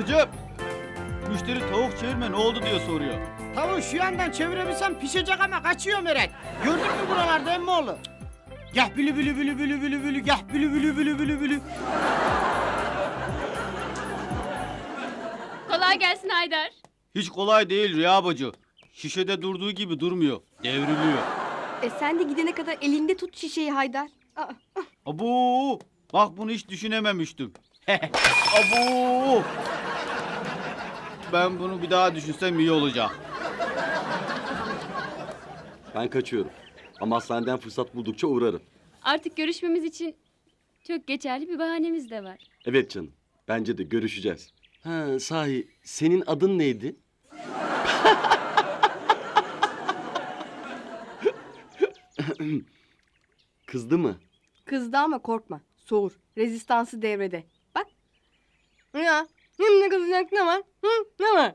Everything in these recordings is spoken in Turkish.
Recep! Müşteri tavuk çevirme ne oldu diye soruyor. Tavuğu şu yandan çevirebilsem pişecek ama kaçıyor Meret. Gördün mü buralarda emmoğlu? Gah bülü bülü bülü bülü bülü bülü gah bülü bülü bülü bülü bülü. Kolay gelsin Haydar. Hiç kolay değil Rüya bacı. Şişede durduğu gibi durmuyor. Devriliyor. E sen de gidene kadar elinde tut şişeyi Haydar. Aa, Abu! Bak bunu hiç düşünememiştim. Abu! Ben bunu bir daha düşünsem iyi olacak. Ben kaçıyorum. Ama hastaneden fırsat buldukça uğrarım. Artık görüşmemiz için çok geçerli bir bahanemiz de var. Evet canım. Bence de görüşeceğiz. Ha sahi senin adın neydi? Kızdı mı? kızdı ama korkma. Soğur. Rezistansı devrede. Bak. Ya. Hem ne kızacak ne var? Hı, ne var?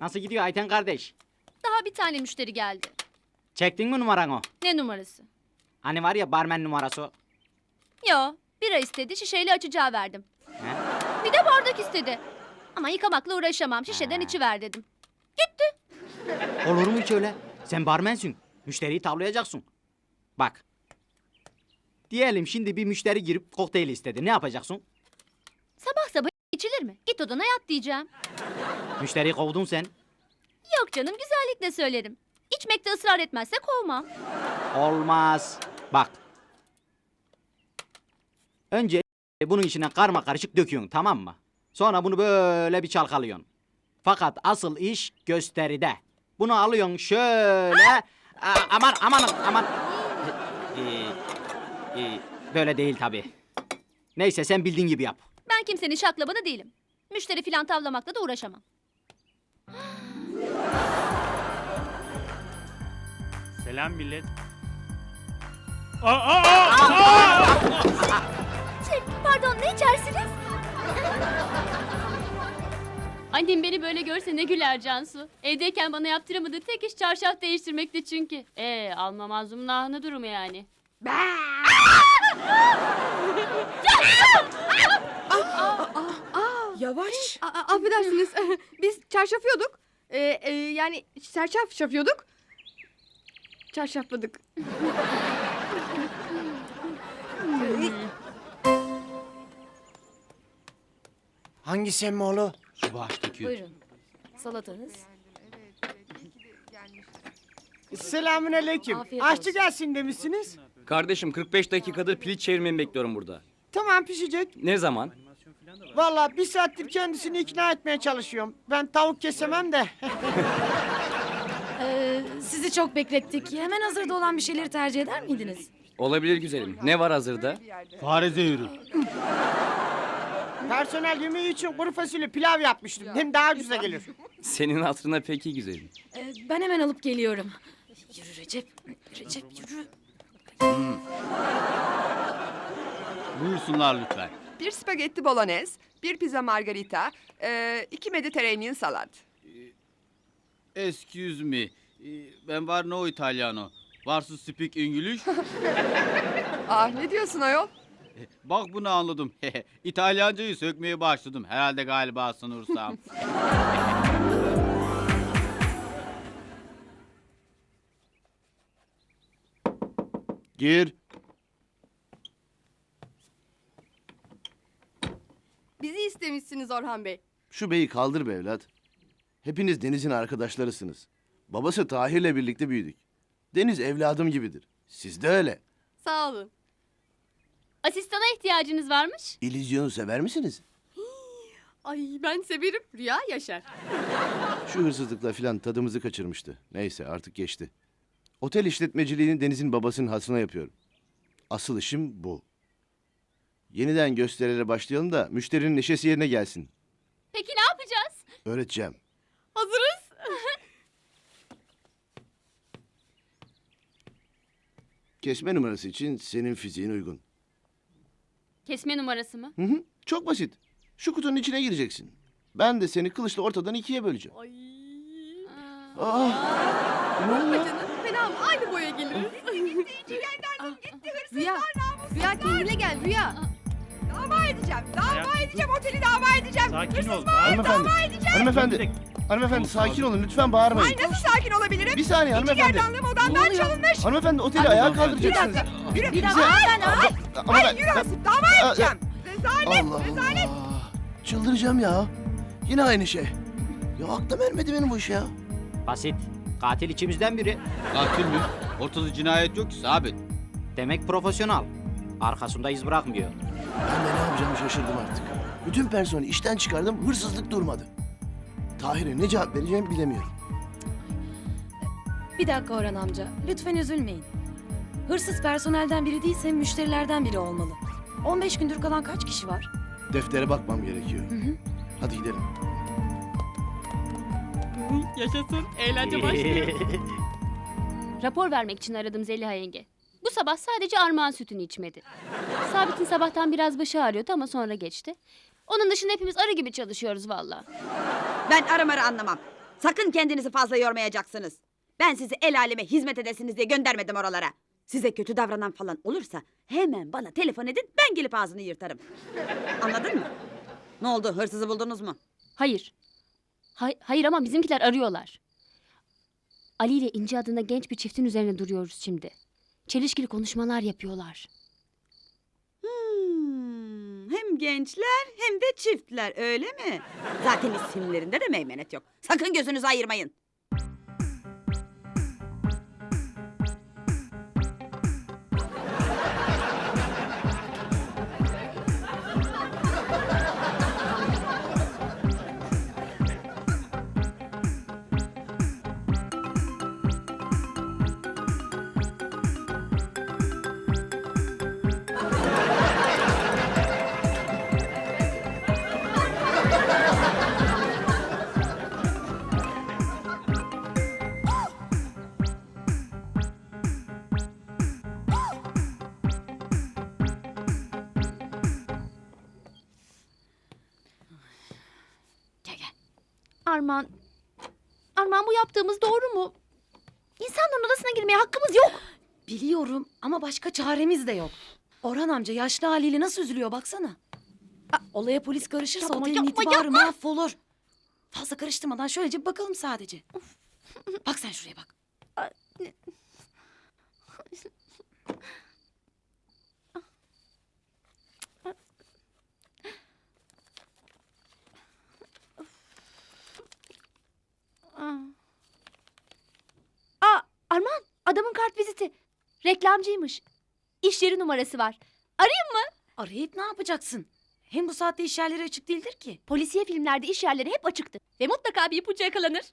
Nasıl gidiyor Ayten kardeş? Daha bir tane müşteri geldi. Çektin mi numaranı? Ne numarası? Hani var ya barmen numarası. o. Yo, bira istedi, şişeyle açacağı verdim. He? Bir de bardak istedi. Ama yıkamakla uğraşamam, şişeden içiver dedim. Olur mu hiç öyle? Sen barmensin. Müşteriyi tavlayacaksın. Bak. Diyelim şimdi bir müşteri girip kokteyl istedi. Ne yapacaksın? Sabah sabah içilir mi? Git odana yat diyeceğim. Müşteriyi kovdun sen. Yok canım, güzellikle söylerim. İçmekte ısrar etmezse kovmam. Olmaz. Bak. Önce bunun içine karma karışık döküyorsun tamam mı? Sonra bunu böyle bir çalkalıyorsun. Fakat asıl iş gösteride. Bunu alıyorsun şöyle. Aa, aman aman aman. Ee, e, böyle değil tabii. Neyse sen bildiğin gibi yap. Ben kimsenin şaklabanı değilim. Müşteri filan tavlamakla da uğraşamam. Selam millet. Aa, aa, aa, aa! Annem beni böyle görse ne güler Cansu. Evdeyken bana yaptıramadığı tek iş çarşaf değiştirmekti çünkü. Ee, alma mazlumun ahını durumu yani. Yavaş. A- a- affedersiniz. Biz çarşafıyorduk. Ee, e, yani çarşaf şafıyorduk. Çarşafladık. Hangisi emmoğlu? Baştaki. Buyurun. Salatanız. Selamün aleyküm. Afiyet Aşçı olsun. gelsin demişsiniz. Kardeşim 45 dakikadır piliç çevirmemi bekliyorum burada. Tamam pişecek. Ne zaman? Vallahi bir saattir kendisini ikna etmeye çalışıyorum. Ben tavuk kesemem de. Ee, sizi çok beklettik. Hemen hazırda olan bir şeyleri tercih eder miydiniz? Olabilir güzelim. Ne var hazırda? Fare zehri. Personel yemeği için kuru fasulye pilav yapmıştım. Hem daha ucuza gelir. Senin hatırına peki güzelim. Ee, ben hemen alıp geliyorum. Yürü Recep. Recep yürü. Buyursunlar lütfen. Bir spagetti bolognese, bir pizza margarita, e, iki Mediterranean salat. Excuse me. Ee, Ben var no italiano. Var to speak English? Ah ne diyorsun ayol? Bak bunu anladım. İtalyancayı sökmeye başladım. Herhalde galiba sanırsam. Gir. Bizi istemişsiniz Orhan Bey. Şu beyi kaldır be evlat. Hepiniz Deniz'in arkadaşlarısınız. Babası Tahir'le birlikte büyüdük. Deniz evladım gibidir. Siz de öyle. Sağ olun. Asistana ihtiyacınız varmış. İllüzyonu sever misiniz? Ay ben severim. Rüya yaşar. Şu hırsızlıkla filan tadımızı kaçırmıştı. Neyse artık geçti. Otel işletmeciliğini Deniz'in babasının hatırına yapıyorum. Asıl işim bu. Yeniden gösterilere başlayalım da müşterinin neşesi yerine gelsin. Peki ne yapacağız? Öğreteceğim. Hazırız. Kesme numarası için senin fiziğin uygun. Kesme numarası mı? Hı hı, çok basit. Şu kutunun içine gireceksin. Ben de seni kılıçla ortadan ikiye böleceğim. Ah, ne oluyor? Fena aynı boya geliriz. Rüya, Rüya kendine gel Rüya. Dava edeceğim. Dava edeceğim. Oteli dava edeceğim. Sakin ol. Hırsız bağırma. Hanımefendi, hanımefendi, hanımefendi sakin olun lütfen bağırmayın. Ay nasıl sakin olabilirim? Bir saniye İki hanımefendi. gerdanlığım odamdan çalınmış. Hanımefendi oteli ayağa kaldıracaksınız. Yürü. Bize- Ay, ay, Ama ay, ben- yürü ben- Asım. Dava edeceğim. Rezalet. Allah rezalet. Allah. Çıldıracağım ya. Yine aynı şey. Ya aklım ermedi benim bu iş ya. Basit. Katil içimizden biri. Katil mi? Ortada cinayet yok ki sabit. Demek profesyonel. Arkasında iz bırakmıyor. Ben de ne yapacağımı şaşırdım artık. Bütün personeli işten çıkardım, hırsızlık durmadı. Tahir'e ne cevap vereceğimi bilemiyorum. Bir dakika Orhan amca. Lütfen üzülmeyin. Hırsız personelden biri değilse müşterilerden biri olmalı. 15 gündür kalan kaç kişi var? Deftere bakmam gerekiyor. Hadi gidelim. Yaşasın. Eğlence başlıyor. Rapor vermek için aradım Zeliha yenge. Bu sabah sadece armağan sütünü içmedi. Sabit'in sabahtan biraz başı ağrıyordu ama sonra geçti. Onun dışında hepimiz arı gibi çalışıyoruz valla. Ben aramarı anlamam. Sakın kendinizi fazla yormayacaksınız. Ben sizi el aleme hizmet edesiniz diye göndermedim oralara. Size kötü davranan falan olursa hemen bana telefon edin ben gelip ağzını yırtarım. Anladın mı? Ne oldu hırsızı buldunuz mu? Hayır. Hay- hayır ama bizimkiler arıyorlar. Ali ile İnci adında genç bir çiftin üzerine duruyoruz şimdi. Çelişkili konuşmalar yapıyorlar. Hem gençler hem de çiftler öyle mi? Zaten isimlerinde de meymenet yok. Sakın gözünüzü ayırmayın. Arman, Arman bu yaptığımız doğru mu? İnsanların odasına girmeye hakkımız yok. Biliyorum ama başka çaremiz de yok. Orhan amca yaşlı haliyle nasıl üzülüyor baksana. Aa, olaya polis karışırsa Yapma, otelin yapma, itibarı yapma. mahvolur. Fazla karıştırmadan şöylece bir bakalım sadece. bak sen şuraya bak. Aa, Arman, adamın kart viziti. Reklamcıymış. İş yeri numarası var. Arayayım mı? Arayıp ne yapacaksın? Hem bu saatte iş yerleri açık değildir ki. Polisiye filmlerde iş yerleri hep açıktı. Ve mutlaka bir ipucu yakalanır.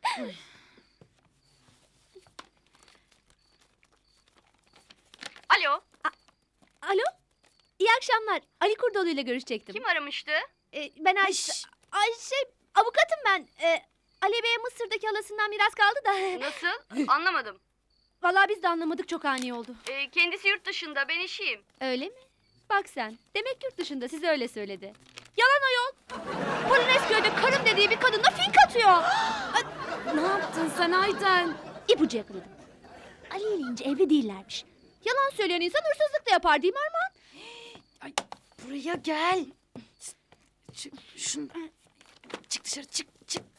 Alo. alo. İyi akşamlar. Ali Kurdoğlu ile görüşecektim. Kim aramıştı? ben Ayşe. Ayşe, avukatım ben. Ee, Ali Bey'e Mısır'daki halasından miras kaldı da. Nasıl? Anlamadım. Vallahi biz de anlamadık çok ani oldu. kendisi yurt dışında, ben eşiyim. Öyle mi? Bak sen. Demek yurt dışında size öyle söyledi. Yalan ayol. Polonezköy'de karım dediği bir kadınla fink atıyor. Ne yaptın sen Ayten? İpucu yakaladım. Ali ile İnci evli değillermiş. Yalan söyleyen insan hırsızlık da yapar değil mi Arman? Buraya gel. Çık, şunu... Çık dışarı çık çık. Ay.